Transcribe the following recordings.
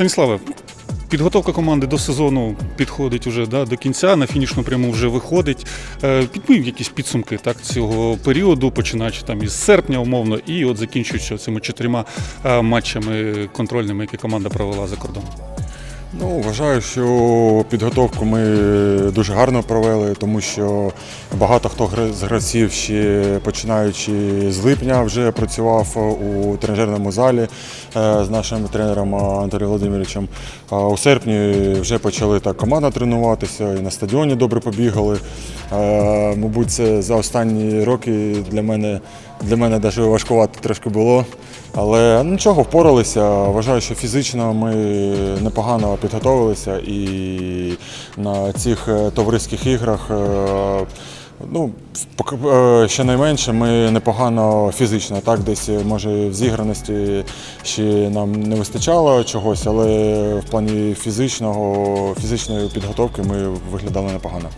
Станіславе, підготовка команди до сезону підходить уже да, до кінця, на фінішну пряму вже виходить. Е, Підбив якісь підсумки так, цього періоду, починаючи там із серпня, умовно, і от закінчуючи цими чотирма е, матчами контрольними, які команда провела за кордоном. Ну, вважаю, що підготовку ми дуже гарно провели, тому що багато хто з гравців ще починаючи з липня вже працював у тренажерному залі е, з нашим тренером Анатолієм Володимировичем. У серпні вже почали так команда тренуватися і на стадіоні добре побігали. Е, Мабуть, це за останні роки для мене для мене навіть важкувато трошки було. Але нічого, впоралися. Вважаю, що фізично ми непогано підготовилися і на цих е, товариських іграх. е, Ну, е, щонайменше ми непогано фізично, так, десь може в зіграності ще нам не вистачало чогось, але в плані фізичного, фізичної підготовки ми виглядали непогано.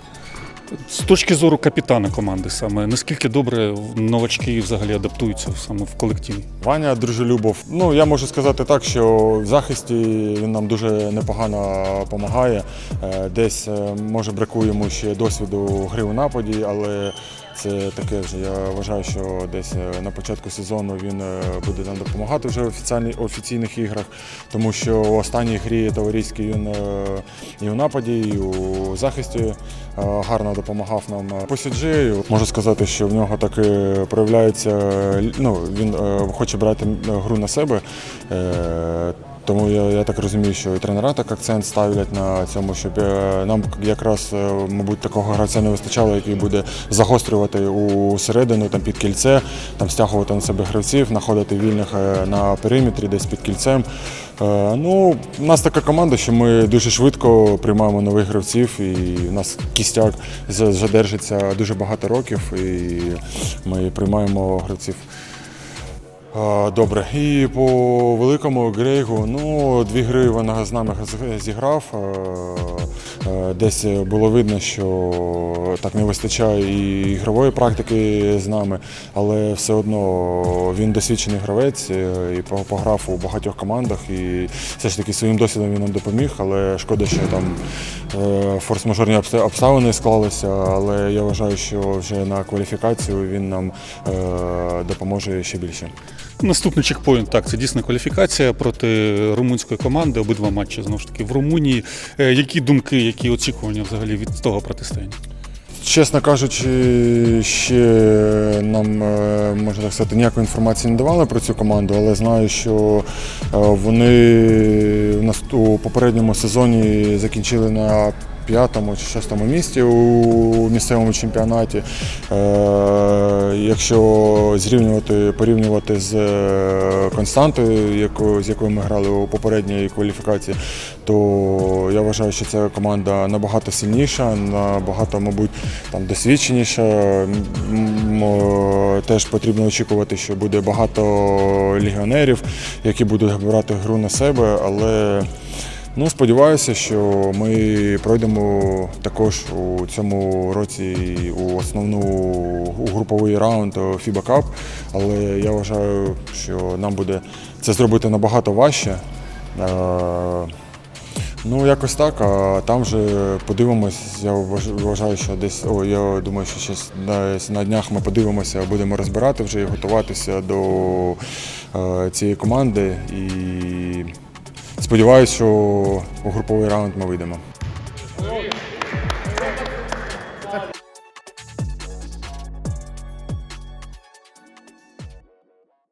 З точки зору капітана команди саме, наскільки добре новачки взагалі адаптуються саме в колективі? Ваня Дружелюбов. Ну я можу сказати так, що в захисті він нам дуже непогано допомагає. Е, Десь е, може бракує йому ще досвіду гри у нападі, але це таке вже. Я вважаю, що десь е, на початку сезону він е, буде нам допомагати вже в офіціальні- офіційних іграх, тому що в останній грі товариській він е, і у нападі, і у захисті гарно допомагав нам по сіджею. Можу сказати, що в нього так проявляється. Ну він хоче брати гру на себе. Тому я, я так розумію, що і тренера так акцент ставлять на цьому, щоб е, нам якраз, е, мабуть, такого гравця не вистачало, який буде загострювати у середину, там під кільце, там стягувати на себе гравців, знаходити вільних е, на периметрі, десь під кільцем. Ну, у нас така команда, що ми дуже швидко приймаємо нових гравців, і у нас кістяк вже дуже багато років, і ми приймаємо гравців. Добре. І по великому Грейгу, ну, дві гри вона з нами зіграв. Десь було видно, що так не вистачає і ігрової практики з нами, але все одно він досвідчений гравець е, і пограв у багатьох командах. І все ж таки своїм досвідом він нам допоміг, але шкода, що там е, форс-мажорні обставини склалися. Але я вважаю, що вже на кваліфікацію він нам е, допоможе ще більше. Наступний чекпоінт, так, це дійсна кваліфікація проти румунської команди, обидва матчі знову ж таки в Румунії. Е, Які думки, які очікування взагалі від того протистояння? Чесно кажучи, ще нам е, можна так сказати, ніякої інформації не давали про цю команду, але знаю, що е, вони у попередньому сезоні закінчили на п'ятому чи шостому місці у місцевому чемпіонаті. Е, Якщо зрівнювати, порівнювати з е, Константою, з якою ми грали у попередній кваліфікації, то я вважаю, що ця команда набагато сильніша, набагато, мабуть, там досвідченіша. М, Теж потрібно очікувати, що буде багато легіонерів, які будуть брати гру на себе, але ну, сподіваюся, що ми пройдемо також у цьому році у основну у груповий раунд FIBA Cup, але я вважаю, що нам буде це зробити набагато важче. Е, Ну, якось так, а там вже подивимось. Я вважаю, що десь, о, я думаю, що ще на днях ми подивимося, будемо розбирати вже і готуватися до е, цієї команди. І сподіваюся, що у груповий раунд ми вийдемо.